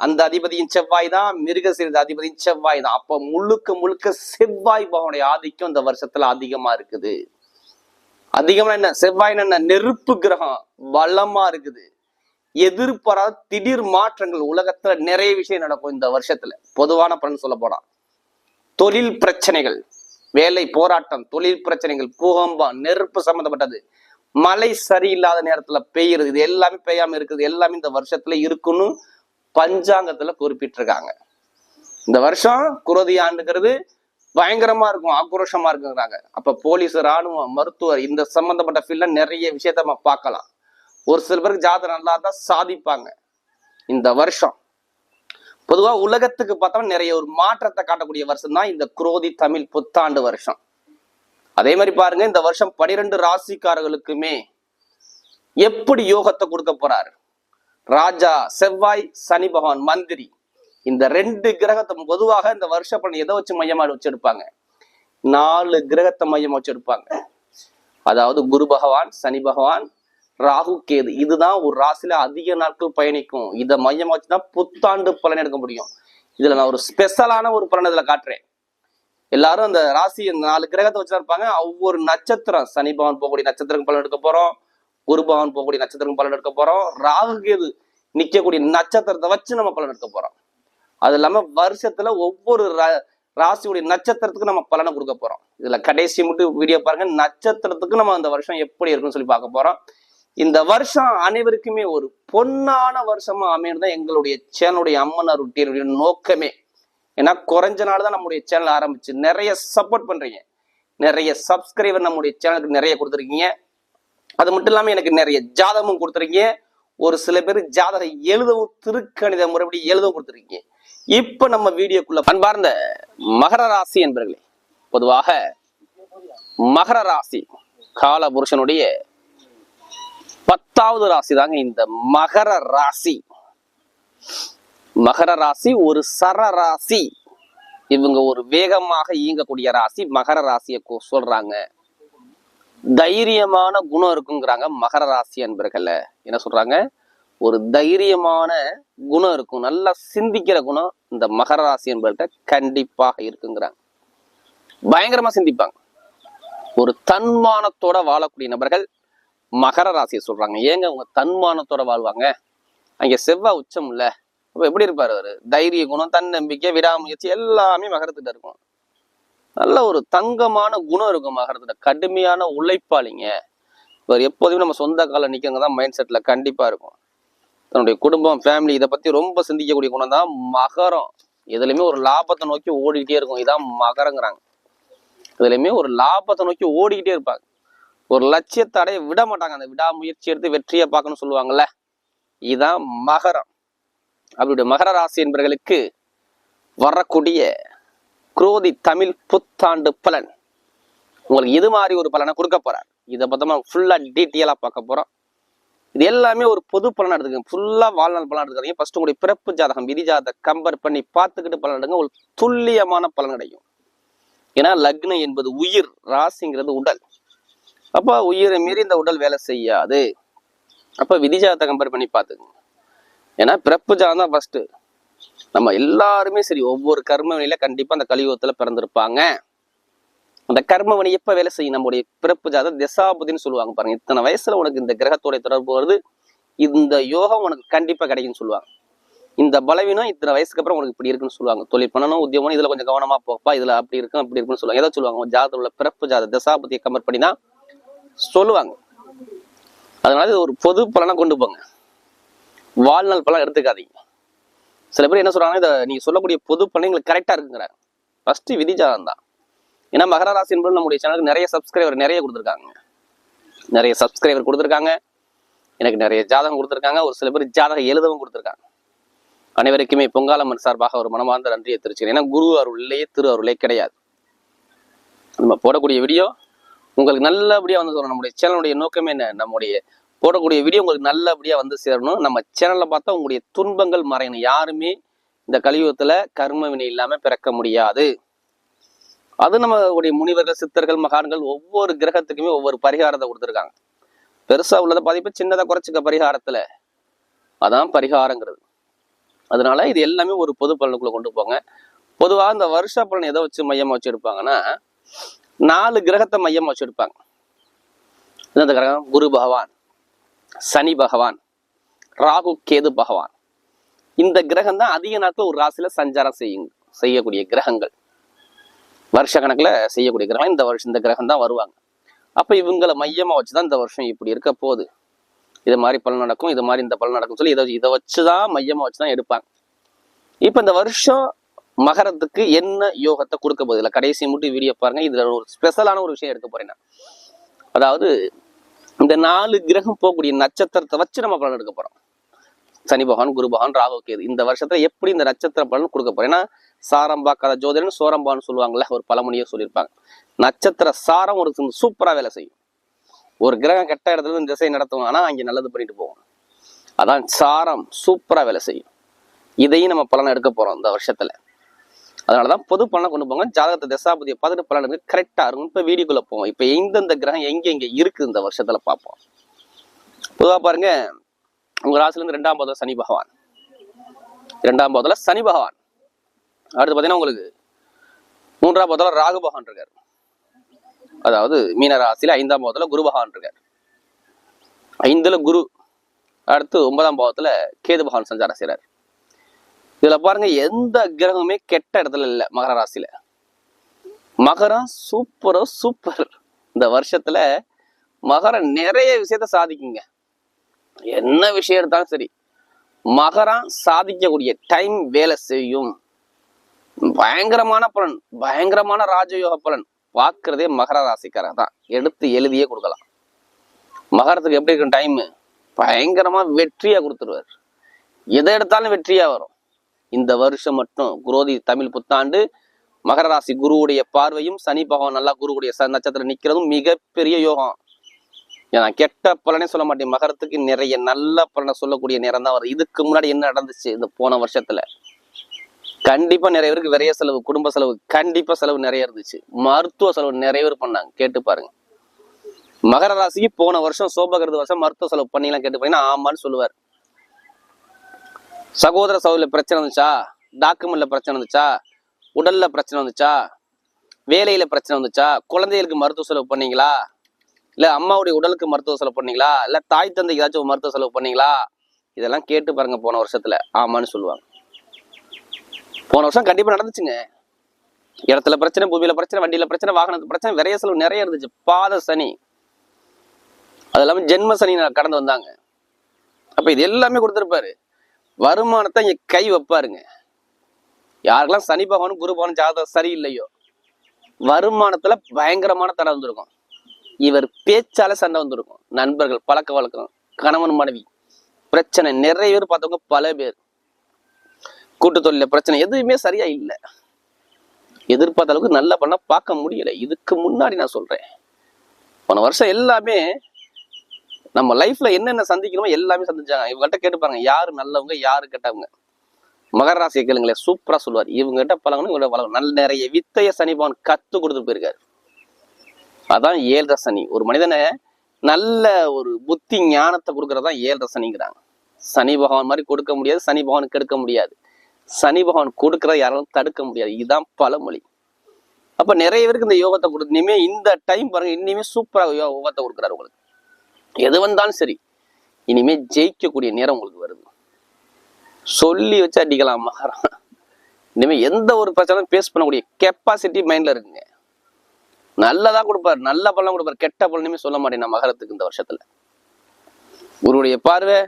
அந்த அதிபதியின் செவ்வாய் தான் மிருகசீரத அதிபதியின் செவ்வாய் தான். அப்ப முழுக்க முழுக்க செவ்வாய் பகவனுடைய ஆதிக்கம் இந்த வருஷத்துல அதிகமா இருக்குது. அதிகமா என்ன? செவ்வாய் என்ன? நெருப்பு கிரகம் பலமா இருக்குது. எதிர்பாராத திடீர் மாற்றங்கள் உலகத்துல நிறைய விஷயம் நடக்கும் இந்த வருஷத்துல. பொதுவான பலன் சொல்ல போனா. தொழில் பிரச்சனைகள் வேலை போராட்டம் தொழில் பிரச்சனைகள் பூகம்பம் நெருப்பு சம்பந்தப்பட்டது. மழை சரியில்லாத நேரத்துல பெய்யுறது இது எல்லாமே பெய்யாம இருக்குது. எல்லாமே இந்த வருஷத்துல இருக்குன்னு பஞ்சாங்கத்துல குறிப்பிட்டிருக்காங்க. இந்த வருஷம் குரோதி ஆண்டுங்கிறது பயங்கரமா இருக்கும் ஆக்ரோஷமா இருக்குங்கிறாங்க. அப்ப போலீஸ் ராணுவம் மருத்துவர் இந்த சம்பந்தப்பட்ட ஃபீல்ட்ல நிறைய விஷயத்த நம்ம பார்க்கலாம். ஒரு சில பேருக்கு ஜாதகம் நல்லா தான் சாதிப்பாங்க. இந்த வருஷம் பொதுவா உலகத்துக்கு பார்த்தோம்னா நிறைய ஒரு மாற்றத்தை காட்டக்கூடிய வருஷம் தான் இந்த குரோதி தமிழ் புத்தாண்டு வருஷம். அதே மாதிரி பாருங்க இந்த வருஷம் பனிரெண்டு ராசிக்காரர்களுக்குமே எப்படி யோகத்தை கொடுக்க போறாரு? ராஜா செவ்வாய் சனி பகவான் மந்திரி. இந்த ரெண்டு கிரகத்தை பொதுவாக இந்த வருஷ பலன் எதை வச்சு மையமா வச்சிருப்பாங்க? நாலு கிரகத்தை மையமா வச்சிருப்பாங்க. அதாவது குரு பகவான் சனி பகவான் ராகு கேது. இதுதான் ஒரு ராசியில அதிக நாட்கள் பயணிக்கும். இதை மையமா வச்சுதான் புத்தாண்டு பலன் எடுக்க முடியும். இதுல நான் ஒரு ஸ்பெஷலான ஒரு பலன் இதுல காட்டுறேன். எல்லாரும் அந்த ராசி இந்த நாலு கிரகத்தை வச்சுதான் இருப்பாங்க. ஒவ்வொரு நட்சத்திரம் சனி பகவான் போகக்கூடிய நட்சத்திரம் பலன் எடுக்க போறோம். குரு பகவான் போகக்கூடிய நட்சத்திரம் பலன் எடுக்க போறோம். ராகு கேது நிக்கக்கூடிய நட்சத்திரத்தை வச்சு நம்ம பலன் எடுக்க போறோம். அது இல்லாம வருஷத்துல ஒவ்வொரு ரா- ராசியுடைய நட்சத்திரத்துக்கு நம்ம பலனை கொடுக்க போறோம். இதுல கடைசி மட்டும் வீடியோ பாருங்க. நட்சத்திரத்துக்கு நம்ம அந்த வருஷம் எப்படி இருக்குன்னு சொல்லி பார்க்க போறோம். இந்த வருஷம் அனைவருக்குமே ஒரு பொன்னான வருஷமா அமையணும் தான் எங்களுடைய சேனலுடைய அம்மன் அருட்டியனுடைய நோக்கமே. ஏன்னா குறைஞ்ச நாள் தான் நம்முடைய சேனல் ஆரம்பிச்சு. நிறைய சப்போர்ட் பண்றீங்க. நிறைய சப்ஸ்கிரைபர் நம்முடைய சேனலுக்கு நிறைய கொடுத்துருக்கீங்க. அது மட்டும் இல்லாமல் எனக்கு நிறைய ஜாதகமும் கொடுத்துருக்கீங்க. ஒரு சில பேர் ஜாதகம் எழுதவும் திருக்கணித முறைப்படி எழுதவும் கொடுத்துருக்கீங்க. இப்போ நம்ம வீடியோக்குள்ள பண்பார்ந்த மகர ராசி என்பர்களே பொதுவாக மகர ராசி கால புருஷனுடைய பத்தாவது ராசி தாங்க இந்த மகர ராசி. மகர ராசி ஒரு சர ராசி. இவங்க ஒரு வேகமாக இயங்கக்கூடிய ராசி. மகர ராசியை சொல்றாங்க. தைரியமான குணம் இருக்குங்கிறாங்க மகர ராசி அன்பர்கள. என்ன சொல்றாங்க? ஒரு தைரியமான குணம் இருக்கும். நல்லா சிந்திக்கிற குணம் இந்த மகர ராசி என்பவர்கிட்ட கண்டிப்பாக இருக்குங்கிறாங்க. பயங்கரமா சிந்திப்பாங்க. ஒரு தன்மானத்தோட வாழக்கூடிய நபர்கள் மகர ராசியை சொல்றாங்க. ஏங்க அவங்க தன்மானத்தோட வாழ்வாங்க? அங்க செவ்வாய் உச்சம் இல்ல. அப்ப எப்படி இருப்பாரு அவரு? தைரிய குணம் தன்னம்பிக்கை விடாமுயற்சி எல்லாமே மகரத்துல இருக்கும். நல்ல ஒரு தங்கமான குணம் இருக்கும் மகரத்துல கடுமையான உழைப்பாளிங்க. இவர் எப்போதுமே நம்ம சொந்த கால நிக்கங்க தான் மைண்ட் செட்ல கண்டிப்பா இருக்கும். தன்னுடைய குடும்பம் ஃபேமிலி இதை பத்தி ரொம்ப சிந்திக்கக்கூடிய குணம் தான் மகரம். எதுலையுமே ஒரு லாபத்தை நோக்கி ஓடிக்கிட்டே இருக்கும். இதான் மகரங்கிறாங்க. இதுலையுமே ஒரு லாபத்தை நோக்கி ஓடிக்கிட்டே இருப்பாங்க. ஒரு லட்சியத்தை அடைய விட மாட்டாங்க. அந்த விடாமுயற்சி எடுத்து வெற்றியை பார்க்கணும்னு சொல்லுவாங்கல்ல. இதுதான் மகரம். அப்படி மகர ராசி என்பவர்களுக்கு வரக்கூடிய குரோதி தமிழ் புத்தாண்டு பலன். உங்களுக்கு இது மாதிரி ஒரு பலனை கொடுக்க போறார்? இதை பத்தமா ஃபுல்லா டீட்டெயிலாக பார்க்க போறோம். இது எல்லாமே ஒரு பொது பலன் எடுத்துக்கங்க. ஃபுல்லா வாழ்நாள் பலன் எடுத்துக்காதீங்க. ஃபர்ஸ்ட் உங்களுடைய பிறப்பு ஜாதகம் விதி ஜாதகம் கம்பேர் பண்ணி பார்த்துக்கிட்டு பலன் எடுங்க. ஒரு துல்லியமான பலன் கிடைக்கும். ஏன்னா லக்னம் என்பது உயிர் ராசிங்கிறது உடல். அப்போ உயிரை மீறி இந்த உடல் வேலை செய்யாது. அப்போ விதி ஜாதகம் கம்பேர் பண்ணி பார்த்துக்கோங்க. ஏன்னா பிறப்பு ஜாதகம் தான் ஃபர்ஸ்ட் நம்ம எல்லாருமே சரி ஒவ்வொரு கர்ம கண்டிப்பா அந்த கலியுகத்துல பிறந்திருப்பாங்க. அந்த கர்மவனி எப்ப வேலை செய்யும்? நம்முடைய பிறப்பு ஜாத திசாபுதின்னு சொல்லுவாங்க பாருங்க. இத்தனை வயசுல உனக்கு இந்த கிரகத்தோட தொடர்பு வருது. இந்த யோகம் உனக்கு கண்டிப்பா கிடைக்கும்னு சொல்லுவாங்க. இந்த பலவீனம் இத்தனை வயசுக்கு அப்புறம் உனக்கு இப்படி இருக்குன்னு சொல்லுவாங்க. தொழில் பண்ணணும் உத்தியோகம் இதுல கொஞ்சம் கவனமா போப்பா இதுல அப்படி இருக்கும் அப்படி இருக்குன்னு சொல்லுவாங்க. ஏதோ சொல்லுவாங்க. உன் உள்ள பிறப்பு ஜாத தசாபதியை கம்பேர் பண்ணி தான் சொல்லுவாங்க. அதனால இது ஒரு பொது பலனா கொண்டு போங்க. வாழ்நாள் பலன் எடுத்துக்காதீங்க. சில பேர் என்ன சொல்கிறாங்கன்னா இதை நீங்க சொல்லக்கூடிய பொது பலன்கள் கரெக்டா இருக்குங்கிறாங்க. ஃபஸ்ட்டு விதிஜாதம் தான். ஏன்னா மகர ராசி என்பது நம்முடைய சேனலுக்கு நிறைய சப்ஸ்கிரைபர் நிறைய கொடுத்துருக்காங்க. நிறைய சப்ஸ்கிரைபர் கொடுத்துருக்காங்க. எனக்கு நிறைய ஜாதகம் கொடுத்துருக்காங்க. ஒரு சில பேர் ஜாதகம் எழுதவும் கொடுத்துருக்காங்க. அனைவருக்குமே பொங்காலம்மன் சார்பாக ஒரு மனமார்ந்த நன்றியை தெரிவிச்சுக்கிறேன். ஏன்னா குரு அருள் திரு அருளே கிடையாது. நம்ம போடக்கூடிய வீடியோ உங்களுக்கு நல்லபடியா வந்து சொல்கிறோம் நம்முடைய சேனலுடைய நோக்கமே என்ன? நம்முடைய போடக்கூடிய வீடியோ உங்களுக்கு நல்லபடியாக வந்து சேரணும். நம்ம சேனலில் பார்த்தா உங்களுடைய துன்பங்கள் மறையணும். யாருமே இந்த கலியுகத்தில் கர்ம வினை இல்லாமல் பிறக்க முடியாது. அது நம்ம உடைய முனிவர்கள் சித்தர்கள் மகான்கள் ஒவ்வொரு கிரகத்துக்குமே ஒவ்வொரு பரிகாரத்தை கொடுத்துருக்காங்க. பெருசாக உள்ளதை பாதிப்பு சின்னதாக குறைச்சிக்க பரிகாரத்தில். அதான் பரிகாரங்கிறது. அதனால இது எல்லாமே ஒரு பொது பலனுக்குள்ளே கொண்டு போங்க. பொதுவாக இந்த வருஷ பலன் எதை வச்சு மையமாக வச்சு எடுப்பாங்கன்னா நாலு கிரகத்தை மையமாக வச்சு எடுப்பாங்க. இந்த கிரகம்? குரு பகவான். சனி பகவான் ராகு கேது பகவான். இந்த கிரகம் தான் அதிக நாட்கள் ஒரு ராசியில சஞ்சாரம் செய்யும் செய்யக்கூடிய கிரகங்கள். வருஷ கணக்குல செய்யக்கூடிய கிரகம் இந்த வருஷம் இந்த கிரகம் தான் வருவாங்க. அப்ப இவங்களை மையமா வச்சுதான் இந்த வருஷம் இப்படி இருக்க போகுது. இது மாதிரி பலன் நடக்கும் இது மாதிரி இந்த பலன் நடக்கும் சொல்லி இதை இதை வச்சுதான் மையமா வச்சுதான் எடுப்பாங்க. இப்ப இந்த வருஷம் மகரத்துக்கு என்ன யோகத்தை கொடுக்க போகுது? இல்லை கடைசி மட்டும் வீடியோ பாருங்க. இதுல ஒரு ஸ்பெஷலான ஒரு விஷயம் எடுக்க போறேன் அதாவது இந்த நாலு கிரகம் போகக்கூடிய நட்சத்திரத்தை வச்சு நம்ம பலன் எடுக்க போறோம். சனி பகவான் குரு பகவான் ராகு கேது. இந்த வருஷத்துல எப்படி இந்த நட்சத்திர பலன் கொடுக்க போறோம்? ஏன்னா சாரம் பார்க்காத ஜோதிடன் சோரம்பான்னு சொல்லுவாங்கல்ல ஒரு பழமொழியை சொல்லியிருப்பாங்க. நட்சத்திர சாரம் ஒரு சூப்பரா வேலை செய்யும். ஒரு கிரகம் கெட்ட இடத்துல இந்த திசை நடத்தும் ஆனா அங்க நல்லது பண்ணிட்டு போவோம். அதான் சாரம் சூப்பரா வேலை செய்யும். இதையும் நம்ம பலன் எடுக்க போறோம் இந்த வருஷத்துல. அதனாலதான் பொது பலனை கொண்டு போங்க. ஜாதகத்தை தசாபதியை பார்த்துட்டு பலன் எடுக்க கரெக்டா இருக்கும். இப்ப வீடியோக்குள்ள போவோம். இப்ப எந்தெந்த கிரகம் எங்க எங்க இருக்கு இந்த வருஷத்துல பார்ப்போம். பொதுவா பாருங்க உங்க ராசில இருந்து ரெண்டாம் பாதம் சனி பகவான். இரண்டாம் பாதத்துல சனி பகவான். அடுத்து பாத்தீங்கன்னா உங்களுக்கு மூன்றாம் பாதத்துல ராகு பகவான் இருக்கார். அதாவது மீன ராசியில் ஐந்தாம் பாவத்துல குரு பகவான் இருக்கார். ஐந்துல குரு அடுத்து ஒன்பதாம் பாவத்தில் கேது பகவான் சஞ்சாரம் செய்கிறார் இதுல பாருங்க எந்த கிரகமே கெட்ட இடத்துல இல்ல மகர ராசியில. மகரம் சூப்பரோ சூப்பர். இந்த வருஷத்துல மகரம் நிறைய விஷயத்த சாதிக்குங்க. என்ன விஷயம் எடுத்தாலும் சரி மகரம் சாதிக்கக்கூடிய டைம் வேலை செய்யும். பயங்கரமான பலன் பயங்கரமான ராஜயோக பலன். பார்க்கறதே மகர ராசிக்காரங்க தான். எடுத்து எழுதியே கொடுக்கலாம். மகரத்துக்கு எப்படி இருக்கும் டைம் பயங்கரமா வெற்றியா கொடுத்துருவார். எதை எடுத்தாலும் வெற்றியா வரும். இந்த வருஷம் மட்டும் குரோதி தமிழ் புத்தாண்டு. மகர ராசி குருவுடைய பார்வையும் சனி பகவான் நல்லா குருவுடைய ச- நட்சத்திரம் நிற்கிறதும் மிகப்பெரிய யோகம். ஏன்னா கெட்ட பலனே சொல்ல மாட்டேன். மகரத்துக்கு நிறைய நல்ல பலனை சொல்லக்கூடிய நேரம் தான் வருது. இதுக்கு முன்னாடி என்ன நடந்துச்சு இந்த போன வருஷத்துல? கண்டிப்பா நிறைய பேருக்கு விரைய செலவு குடும்ப செலவு கண்டிப்பா செலவு நிறைய இருந்துச்சு. மருத்துவ செலவு நிறைய பேர் பண்ணாங்க. கேட்டு பாருங்க. மகர ராசிக்கு போன வருஷம் சோபகிருத வருஷம் மருத்துவ செலவு பண்ணீங்களா கேட்டு பாத்தீங்கன்னா ஆமான்னு சொல்லுவார். சகோதர சகோதரில் பிரச்சனை வந்துச்சா? டாக்குமெண்ட்ல பிரச்சனை வந்துச்சா? உடல்ல பிரச்சனை வந்துச்சா? வேலையில பிரச்சனை வந்துச்சா? குழந்தைகளுக்கு மருத்துவ செலவு பண்ணீங்களா? இல்ல அம்மாவுடைய உடலுக்கு மருத்துவ செலவு பண்ணீங்களா? இல்ல தாய் தந்தைக்கு ஏதாச்சும் ஒரு மருத்துவ செலவு பண்ணீங்களா? இதெல்லாம் கேட்டு பாருங்க போன வருஷத்துல. ஆமான்னு சொல்லுவாங்க. போன வருஷம் கண்டிப்பா நடந்துச்சுங்க. இடத்துல பிரச்சனை பூமியில பிரச்சனை வண்டியில பிரச்சனை வாகனத்து பிரச்சனை விரைய செலவு நிறைய இருந்துச்சு. பாத சனி. அது இல்லாம ஜென்ம சனி கடந்து வந்தாங்க. அப்ப இது எல்லாமே கொடுத்துருப்பாரு. வருமானத்தை இங்க கை வைப்பாருங்க. யாருக்கெல்லாம் சனி பகவானும் குரு பகவானும் ஜாதகம் சரியில்லையோ வருமானத்துல பயங்கரமான தடை வந்திருக்கும். இவர் பேச்சால சண்டை வந்திருக்கும். நண்பர்கள் பழக்க வழக்கம் கணவன் மனைவி பிரச்சனை. நிறைய பேர் பார்த்தவங்க பல பேர். கூட்டு தொழில பிரச்சனை எதுவுமே சரியா இல்லை. எதிர்பார்த்த அளவுக்கு நல்ல பண்ண பார்க்க முடியல. இதுக்கு முன்னாடி நான் சொல்றேன். போன வருஷம் எல்லாமே நம்ம லைஃப்ல என்னென்ன சந்திக்கணுமோ எல்லாமே சந்திச்சாங்க. இவங்ககிட்ட பாருங்க யாரு நல்லவங்க யாரு கெட்டவங்க. மகர ராசியை கேளுங்களேன் சூப்பரா சொல்லுவார். இவங்ககிட்ட பழகணும் இவங்க பழகணும் நல்ல நிறைய வித்தைய சனி பகவான் கத்து கொடுத்து போயிருக்காரு. அதான் ஏழரை சனி. ஒரு மனிதனை நல்ல ஒரு புத்தி ஞானத்தை கொடுக்கறதா ஏழரை சனிங்கிறாங்க. சனி பகவான் மாதிரி கொடுக்க முடியாது சனி பகவானுக்கு கெடுக்க முடியாது. சனி பகவான் கொடுக்கறத யாராலும் தடுக்க முடியாது. இதுதான் பழமொழி. அப்ப நிறைய பேருக்கு இந்த யோகத்தை கொடுத்து இனிமே இந்த டைம் பாருங்க இனிமே சூப்பரா யோ- யோகத்தை கொடுக்குறாரு உங்களுக்கு. எது வந்தாலும் சரி இனிமே ஜெயிக்கக்கூடிய நேரம் உங்களுக்கு வருது. சொல்லி வச்சு அடிக்கலாம் மகாரம் இனிமே எந்த ஒரு பிரச்சனையும் பேஸ் பண்ணக்கூடிய கெப்பாசிட்டி மைண்ட்ல இருக்குங்க. நல்லதா கொடுப்பாரு நல்ல பலன் கொடுப்பாரு கெட்ட பலனுமே சொல்ல மாட்டேன் நான் மகரத்துக்கு இந்த வருஷத்துல. குருவுடைய பார்வை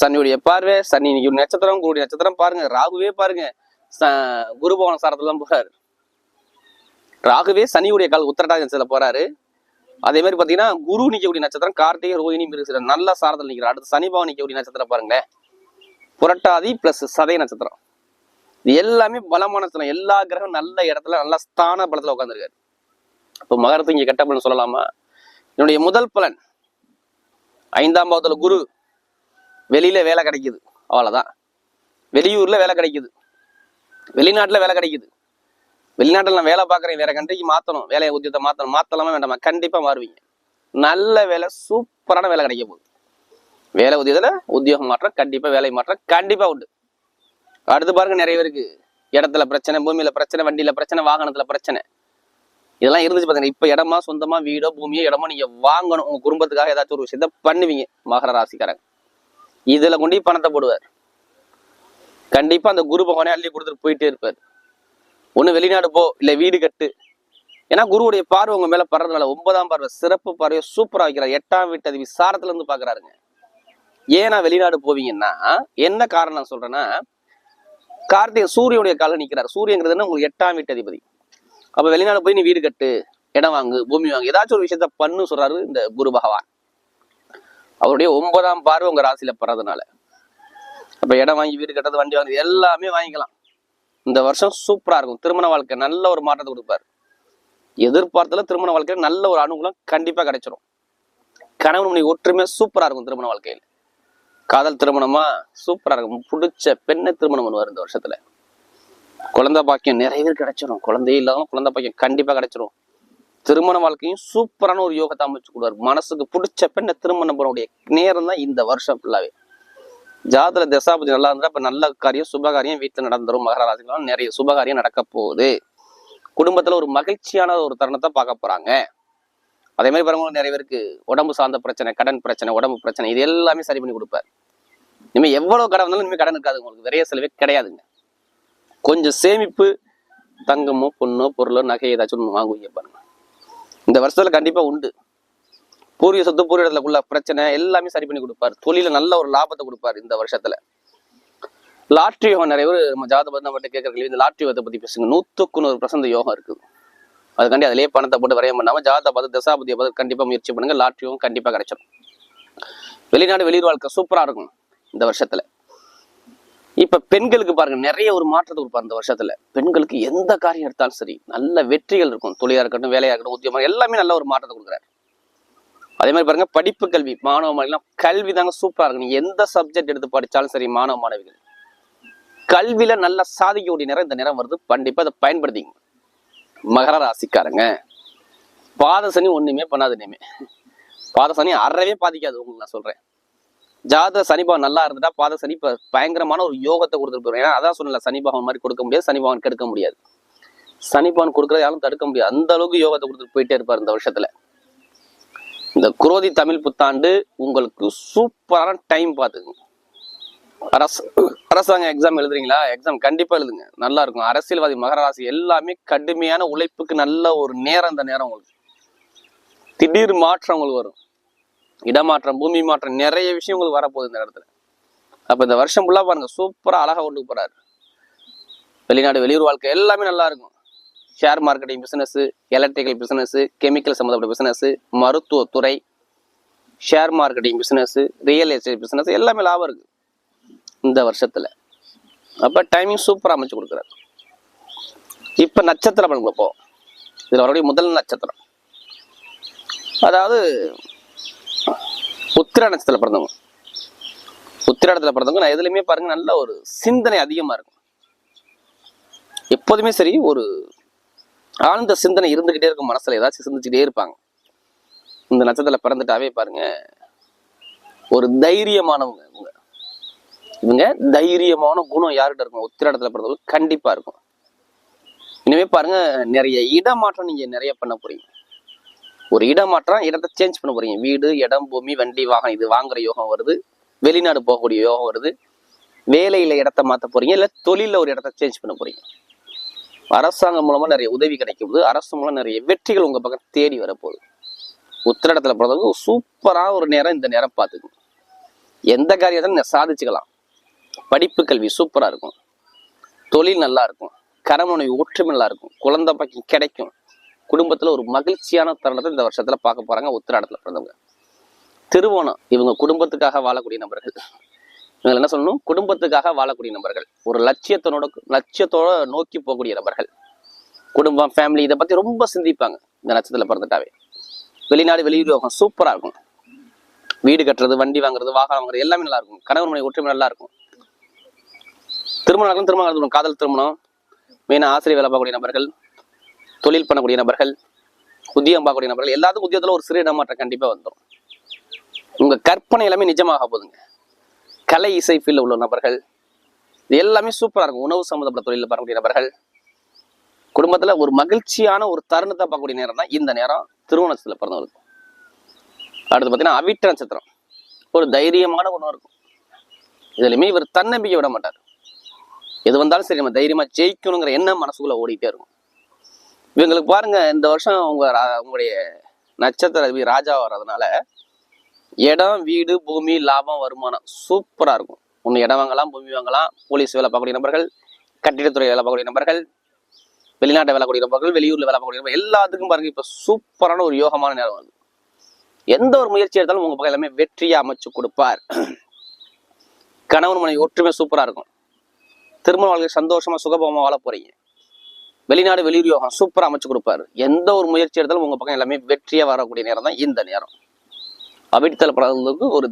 சனியுடைய பார்வை சனி இன்னைக்கு நட்சத்திரம் குருடைய நட்சத்திரம் பாருங்க ராகுவே பாருங்க. ச- குரு பவன சாரத்துல தான் போறாரு. ராகுவே சனியுடைய கால் உத்தரடாஜன் சில போறாரு. அதே மாதிரி பார்த்தீங்கன்னா குரு நிற்கக்கூடிய நட்சத்திரம் கார்த்திகை ரோஹிணி மிருகசிரம் நல்ல சாரத்தில் நிற்கிறார் அடுத்து சனி நிற்கக்கூடிய நட்சத்திரம் பாருங்களேன். புரட்டாதி பிளஸ் சதய நட்சத்திரம். இது எல்லாமே பலமான நட்சத்திரம். எல்லா கிரகம் நல்ல இடத்துல நல்ல ஸ்தான பலத்தில் உட்காந்துருக்காரு இப்போ மகரத்து இங்கே கெட்ட பலன் சொல்லலாமா? என்னுடைய முதல் பலன் ஐந்தாம் பாவத்தில் குரு வெளியில வேலை கிடைக்குது. அவ்வளோதான் வெளியூர்ல வேலை கிடைக்குது. வெளிநாட்டில் வேலை கிடைக்குது. வெளிநாட்டில் நான் வேலை பார்க்குறேன் வேற கண்ட்ரிக்கு மாத்தணும். வேலையை உத்தியத்தை மாற்றணும் மாத்தலாமா வேண்டாமா? கண்டிப்பா மாறுவீங்க. நல்ல வேலை சூப்பரான வேலை கிடைக்க போகுது. வேலை உத்தியத்தில் உத்தியோகம் மாற்றம் கண்டிப்பா வேலை மாற்றம் கண்டிப்பா உண்டு. அடுத்து பாருங்க நிறைய பேருக்கு. இடத்துல பிரச்சனை பூமியில பிரச்சனை வண்டியில பிரச்சனை வாகனத்துல பிரச்சனை. இதெல்லாம் இருந்துச்சு பாத்தீங்கன்னா இப்ப இடமா சொந்தமா வீடோ பூமியோ இடமோ நீங்க வாங்கணும். உங்க குடும்பத்துக்காக ஏதாச்சும் ஒரு விஷயத்த பண்ணுவீங்க மகர ராசிக்காரங்க. இதுல கொண்டு பணத்தை போடுவார். கண்டிப்பா அந்த குரு பகவானே அள்ளி கொடுத்துட்டு போயிட்டே இருப்பார். ஒன்று வெளிநாடு போ இல்லை வீடு கட்டு. ஏன்னா குருவுடைய பார்வை உங்க மேல படுறதுனால ஒன்பதாம் பார்வை சிறப்பு பார்வையை சூப்பராக வைக்கிறார். எட்டாம் வீட்டு அது விசாரத்துல இருந்து பாக்குறாருங்க. ஏன் வெளிநாடு போவீங்கன்னா என்ன காரணம் நான் சொல்றேன்னா கார்த்திகை சூரியனுடைய கால நிற்கிறார் சூரியங்கிறது என்ன? உங்களுக்கு எட்டாம் வீட்டு அதிபதி. அப்ப வெளிநாடு போய் நீ வீடு கட்டு இடம் வாங்கு பூமி வாங்கு. ஏதாச்சும் ஒரு விஷயத்த பண்ணு சொல்றாரு இந்த குரு பகவான். அவருடைய ஒன்பதாம் பார்வை உங்க ராசியில படுறதுனால. அப்ப இடம் வாங்கி வீடு கட்டுறது வண்டி வாங்குறது எல்லாமே வாங்கிக்கலாம். இந்த வருஷம் சூப்பரா இருக்கும். திருமண வாழ்க்கை நல்ல ஒரு மாற்றத்தை கொடுப்பாரு. எதிர்பார்த்தல திருமண வாழ்க்கையில நல்ல ஒரு அனுகூலம் கண்டிப்பா கிடைச்சிரும். கணவன் மணி ஒற்றுமையா சூப்பரா இருக்கும் திருமண வாழ்க்கையில. காதல் திருமணமா சூப்பரா இருக்கும். பிடிச்ச பெண்ணை திருமணம் பண்ணுவார் இந்த வருஷத்துல. குழந்தை பாக்கியம் நிறைய கிடைச்சிடும் குழந்தையே இல்லாதவங்க குழந்தை பாக்கியம் கண்டிப்பா கிடைச்சிரும். திருமண வாழ்க்கையும் சூப்பரான ஒரு யோகத்தை அமைச்சு கொடுவார் மனசுக்கு பிடிச்ச பெண்ணை திருமணம் பண்ணக்கூடிய நேரம் தான் இந்த வருஷம் ஃபுல்லாவே ஜாதல தசாபதி நல்லா இருந்தா இப்ப நல்ல காரியம் சுபகாரியம் வீட்டுல நடந்துரும். மகர ராசிகளும் நிறைய சுபகாரியம் நடக்க போகுது. குடும்பத்துல ஒரு மகிழ்ச்சியான ஒரு தருணத்தை பார்க்க போறாங்க. அதே மாதிரி பாருங்க நிறைய பேருக்கு உடம்பு சார்ந்த பிரச்சனை கடன் பிரச்சனை உடம்பு பிரச்சனை இது எல்லாமே சரி பண்ணி கொடுப்பாரு. இனிமே எவ்வளவு கடன் வந்தாலும் இனிமே கடன் இருக்காது உங்களுக்கு நிறைய செலவே கிடையாதுங்க. கொஞ்சம் சேமிப்பு தங்கமோ பொண்ணோ பொருளோ நகை ஏதாச்சும் ஒன்று வாங்குவீங்க பாருங்க. இந்த வருஷத்துல கண்டிப்பா உண்டு. பூர்வீக சொத்து பூர்வ இடத்துலக்குள்ள பிரச்சனை எல்லாமே சரி பண்ணி கொடுப்பாரு. தொழில நல்ல ஒரு லாபத்தை கொடுப்பாரு இந்த வருஷத்துல. லாட்ரி யோகம் நிறைய பேர் நம்ம ஜாத வந்து நம்மகிட்ட கேட்கற இந்த லாட்ரி யோகத்தை பத்தி பேசுங்க. நூத்துக்கு நூறு பர்சன்ட் யோகம் இருக்குது அதுக்காண்டி அதிலேயே பணத்தை போட்டு வரையம் பண்ணாம ஜாத பார்த்து தசாபதியை பார்த்து கண்டிப்பா முயற்சி பண்ணுங்க. லாட்ரி யோகம் கண்டிப்பா கிடைச்சிடும் வெளிநாடு வெளியூர் வாழ்க்கை சூப்பரா இருக்கும் இந்த வருஷத்துல. இப்ப பெண்களுக்கு பாருங்க நிறைய ஒரு மாற்றத்தை கொடுப்பாரு இந்த வருஷத்துல. பெண்களுக்கு எந்த காரியம் எடுத்தாலும் சரி நல்ல வெற்றிகள் இருக்கும். தொழிலா இருக்கட்டும் வேலையா இருக்கட்டும் உத்தியோகம் எல்லாமே நல்ல ஒரு மாற்றத்தை கொடுக்குறாரு. அதே மாதிரி பாருங்க படிப்பு கல்வி மாணவ மாணவிகள் கல்வி தாங்க சூப்பரா இருக்கும். நீங்க எந்த சப்ஜெக்ட் எடுத்து படிச்சாலும் சரி மாணவ மாணவிகள். கல்வியில நல்லா சாதிக்கக்கூடிய நேரம் இந்த நேரம் வருது. கண்டிப்பா அதை பயன்படுத்திங்க மகர ராசிக்காரங்க. பாதசனி ஒண்ணுமே பண்ணாது இனிமே. பாதசனி அறவே பாதிக்காது உங்களுக்கு நான் சொல்றேன். ஜாத சனிபாவம் நல்லா இருந்துட்டா பாத சனி இப்ப பயங்கரமான ஒரு யோகத்தை கொடுத்துட்டு போயிடும் ஏன்னா அதான் சொன்னல சனிபாவன் மாதிரி கொடுக்க முடியாது சனிபாவன் கெடுக்க முடியாது. சனிபாவன் கொடுக்குறது யாரும் தடுக்க முடியாது. அந்த அளவுக்கு யோகத்தை கொடுத்துட்டு போயிட்டே இருப்பார் இந்த வருஷத்துல. இந்த குரோதி தமிழ் புத்தாண்டு உங்களுக்கு சூப்பரான டைம் பார்த்துக்குங்க. அரசு அரசாங்க எக்ஸாம் எழுதுறீங்களா? எக்ஸாம் கண்டிப்பா எழுதுங்க. நல்லா இருக்கும். அரசியல்வாதி மகராசி எல்லாமே கடுமையான உழைப்புக்கு நல்ல ஒரு நேரம் இந்த நேரம் உங்களுக்கு. திடீர் மாற்றம் உங்களுக்கு வரும். இடமாற்றம் பூமி மாற்றம் நிறைய விஷயம் உங்களுக்கு வரப்போகுது இந்த இடத்துல அப்போ இந்த வருஷம் ஃபுல்லாக பாருங்க. சூப்பராக அழகாக கொண்டு போறாரு. வெளிநாடு வெளியூர் வாழ்க்கை எல்லாமே நல்லா இருக்கும். Share marketing business electrical business chemical சம்மந்தப்பட்ட பிஸ்னஸ் மருத்துவத்துறை share marketing business real estate business எல்லாமே லாபம் இருக்கு இந்த வருஷத்தில். அப்போ டைமிங் சூப்பராக அமைச்சு கொடுக்குறாரு. இப்போ நட்சத்திர பலன் பார்ப்போம். இதில் வரக்கூடிய முதல் நட்சத்திரம். அதாவது உத்திர நட்சத்திரத்தில் பிறந்தவங்க. உத்திராடத்துல பிறந்தவங்க நான் எதுலையுமே பாருங்கள் நல்ல ஒரு சிந்தனை அதிகமாக இருக்கும். எப்போதுமே சரி ஒரு ஆழ்ந்த சிந்தனை இருந்துகிட்டே இருக்கும் மனசுல. ஏதாச்சும் சிந்திச்சுட்டே இருப்பாங்க. இந்த நட்சத்திரத்துல பிறந்துட்டாவே பாருங்க ஒரு தைரியமானவங்க இவங்க. இவங்க தைரியமான குணம் யார்கிட்ட இருக்கும்? உத்திராடத்துல பிறந்தவங்க கண்டிப்பா இருக்கும். இனிமே பாருங்க நிறைய இடமாற்றம் நீங்க நிறைய பண்ண போறீங்க. ஒரு இடமாற்றம் இடத்த சேஞ்ச் பண்ண போறீங்க. வீடு இடம் பூமி வண்டி வாகனம் இது வாங்குற யோகம் வருது. வெளிநாடு போகக்கூடிய யோகம் வருது. வேலையில இடத்த மாற்ற போறீங்க இல்ல தொழில ஒரு இடத்த சேஞ்ச் பண்ண போறீங்க. அரசாங்கம் மூலமா நிறைய உதவி கிடைக்கும் போது அரசு மூலம் நிறைய வெற்றிகள் உங்க பக்கம் தேடி வரப்போகுது. உத்திரடத்துல பிறந்தவங்க சூப்பரா ஒரு நேரம் இந்த நேரம் பார்த்துக்கணும். எந்த காரியத்தையும் நீங்க சாதிச்சுக்கலாம். படிப்பு கல்வி சூப்பரா இருக்கும். தொழில் நல்லா இருக்கும். கரமுனை ஒற்றுமை நல்லா இருக்கும். குழந்தை பக்கம் கிடைக்கும். குடும்பத்துல ஒரு மகிழ்ச்சியான தருணத்தை இந்த வருஷத்துல பார்க்க போறாங்க உத்திராடத்துல பிறந்தவங்க. திருவோணம் இவங்க குடும்பத்துக்காக வாழக்கூடிய நபர்கள். இவங்க என்ன சொல்லணும்? குடும்பத்துக்காக வாழக்கூடிய நபர்கள். ஒரு லட்சியத்தனோட லட்சியத்தோட நோக்கி போகக்கூடிய நபர்கள். குடும்பம் ஃபேமிலி இதை பற்றி ரொம்ப சிந்திப்பாங்க இந்த நட்சத்திரத்தில் பிறந்துட்டாவே. வெளிநாடு வெளியுலோகம் சூப்பராக இருக்கும். வீடு கட்டுறது வண்டி வாங்குறது வாகனம் வாங்குறது எல்லாமே நல்லா இருக்கும். கணவன் மனைவி ஒற்றுமை நல்லா இருக்கும். திருமணம் திருமணம் காதல் திருமணம் மெயினாக ஆசிரியர் வேலை பார்க்கக்கூடிய நபர்கள் தொழில் பண்ணக்கூடிய நபர்கள் உத்தியோகம் பார்க்கக்கூடிய நபர்கள். எல்லாத்துக்கும் உத்தியோகத்துல ஒரு சிறு இடமாற்றம் கண்டிப்பாக வந்துடும் உங்கள் கற்பனை எல்லாமே நிஜமாக போகுதுங்க. கலை இசை ஃபீல்டில் உள்ள நபர்கள் இது எல்லாமே சூப்பராக இருக்கும். உணவு சம்மந்தப்பட்ட தொழிலில் பார்க்கக்கூடிய நபர்கள். குடும்பத்தில் ஒரு மகிழ்ச்சியான ஒரு தருணத்தை பார்க்கக்கூடிய நேரம் தான் இந்த நேரம். திருவோணத்தில் பிறந்தவங்களுக்கு அடுத்து பார்த்தீங்கன்னா அவிட்ட நட்சத்திரம் ஒரு தைரியமான உணவு இருக்கும். இதுலையுமே இவர் தன்னம்பிக்கை விட மாட்டார். எது வந்தாலும் சரி நம்ம தைரியமாக ஜெயிக்கணுங்கிற எண்ணம் மனசுக்குள்ளே ஓடிட்டே இருக்கும். இவங்களுக்கு பாருங்க இந்த வருஷம் உங்க உங்களுடைய நட்சத்திர ராஜா வர்றதுனால இடம் வீடு பூமி லாபம் வருமானம். சூப்பராக இருக்கும். ஒன்று இடம் வாங்கலாம் பூமி வாங்கலாம் போலீஸ் வேலை பார்க்கக்கூடிய நபர்கள் கட்டிடத்துறை வேலை பார்க்கக்கூடிய நபர்கள் வெளிநாட்டை வேலை கூடிய நபர்கள் வெளியூரில் வேலை பார்க்கக்கூடிய நபர்கள் எல்லாத்துக்கும் பாருங்க இப்போ சூப்பரான ஒரு யோகமான நேரம் வருது எந்த ஒரு முயற்சி எடுத்தாலும் உங்கள் பக்கம் எல்லாமே வெற்றியை அமைச்சு கொடுப்பார். கணவன் மனைவி ஒற்றுமை சூப்பராக இருக்கும். திருமண வாழ்க்கை சந்தோஷமா சுகபோகமாக வாழ போகிறீங்க வெளிநாடு வெளியூர் யோகம் சூப்பராக அமைச்சு கொடுப்பாரு. எந்த ஒரு முயற்சி எடுத்தாலும் உங்கள் பக்கம் எல்லாமே வெற்றியாக வரக்கூடிய நேரம் தான் இந்த நேரம். அவிட்டல் பிறந்தவங்களுக்கு ஒரு